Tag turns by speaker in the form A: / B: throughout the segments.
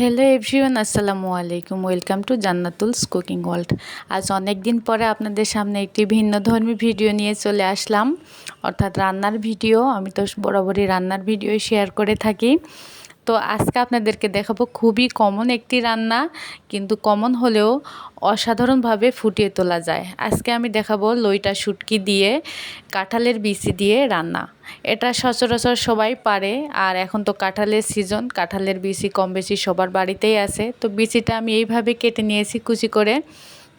A: Hello everyone আসসালামু আলাইকুম। Welcome to Jannatul's cooking world আজ অনেক দিন পরে আপনাদের সামনে একটি ভিন্ন ধর্মী ভিডিও নিয়ে চলে আসলাম। অর্থাৎ রান্নার ভিডিও আমি তো বরাবরই রান্নার ভিডিও শেয়ার করে থাকি। তো আজকে আপনাদেরকে দেখাবো খুবই কমন একটি রান্না, কিন্তু কমন হলেও অসাধারণভাবে ফুটিয়ে তোলা যায়। আজকে আমি দেখাবো লইটা শুটকি দিয়ে, কাঁঠালের বিচি দিয়ে রান্না। এটা সচরাচর সবাই পারে, আর এখন তো কাঁঠালের সিজন কাঁঠালের বিচি কম বেশি সবার বাড়িতেই আছে। তো বিচিটা আমি এইভাবে কেটে নিয়েছি কুচি করে।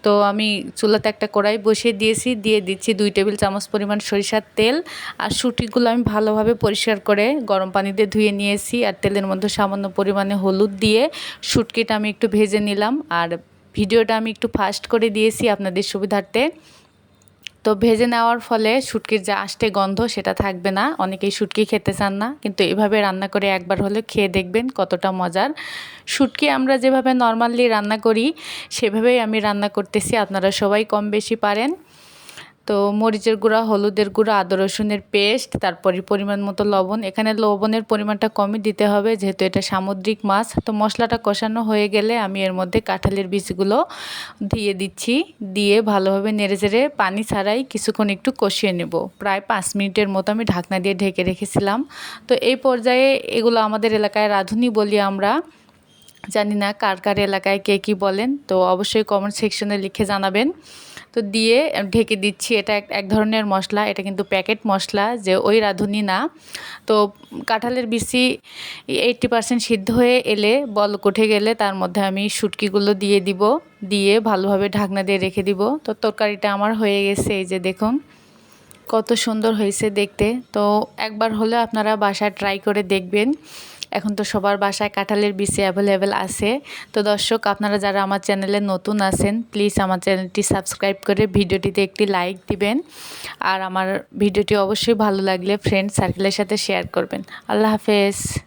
A: তো আমি চুলাতে একটা কড়াই বসিয়ে দিয়েছি, দিয়ে দিচ্ছি দুই টেবিল চামচ পরিমাণ সরিষার তেল আর শুটিগুলো আমি ভালোভাবে পরিষ্কার করে গরম পানিতে ধুয়ে নিয়েছি আর তেলের মধ্যে সামান্য পরিমাণে হলুদ দিয়ে শুটকিটা আমি একটু ভেজে নিলাম। আর ভিডিওটা আমি একটু ফাস্ট করে দিয়েছি আপনাদের সুবিধার্থে। তো ভেজে নেওয়ার ফলে শুটকির যে আষ্টে গন্ধ সেটা থাকবে না। অনেকেই শুটকি খেতে চান না, কিন্তু এভাবে রান্না করে একবার হলে খেয়ে দেখবেন কতটা মজার। শুটকি আমরা যেভাবে নর্মালি রান্না করি, সেভাবেই আমি রান্না করতেছি, আপনারা সবাই কম বেশি পারেন। তো মরিচের গুঁড়া, হলুদের গুঁড়া, আদা, রসুনের পেস্ট, তারপরে পরিমাণ মতো লবণ। এখানে লবণের পরিমাণটা কমই দিতে হবে, যেহেতু এটা সামুদ্রিক মাছ। তো মশলাটা কষানো হয়ে গেলে আমি এর মধ্যে কাঁঠালের বীজগুলো দিয়ে দিচ্ছি। দিয়ে ভালোভাবে নেড়ে চেড়ে পানি ছাড়াই কিছুক্ষণ একটু কষিয়ে নেব। প্রায় পাঁচ মিনিটের মতো আমি ঢাকনা দিয়ে ঢেকে রেখেছিলাম। তো এই পর্যায়ে এগুলো আমাদের এলাকায় রাঁধুনি বলি আমরা। জানি না কার কার এলাকায় কে কী বলেন, তো অবশ্যই কমেন্ট সেকশনে লিখে জানাবেন। তো দিয়ে ঢেকে দিচ্ছি। এটা এক ধরনের মশলা, এটা কিন্তু প্যাকেট মশলা, যে ওই রাঁধুনি না। তো কাঁঠালের বিচি এইটটি পার্সেন্ট সিদ্ধ হয়ে এলে, বল উঠে গেলে তার মধ্যে আমি শুটকিগুলো দিয়ে দিব। দিয়ে ভালোভাবে ঢাকনা দিয়ে রেখে দিব। তো তরকারিটা আমার হয়ে গেছে, এই যে দেখুন। কত সুন্দর হয়েছে দেখতে। তো একবার হলে আপনারা বাসায় ট্রাই করে দেখবেন। এখন তো সবার বাসায় কাঁঠালের বিচি অ্যাভেলেবেল আছে। তো দর্শক, আপনারা যারা আমার চ্যানেলে নতুন আছেন প্লিজ আমার চ্যানেলটি সাবস্ক্রাইব করে ভিডিওটিতে একটি লাইক দিবেন। আর আমার ভিডিওটি অবশ্যই ভালো লাগলে ফ্রেন্ড সার্কেলের সাথে শেয়ার করবেন। আল্লাহ হাফেজ।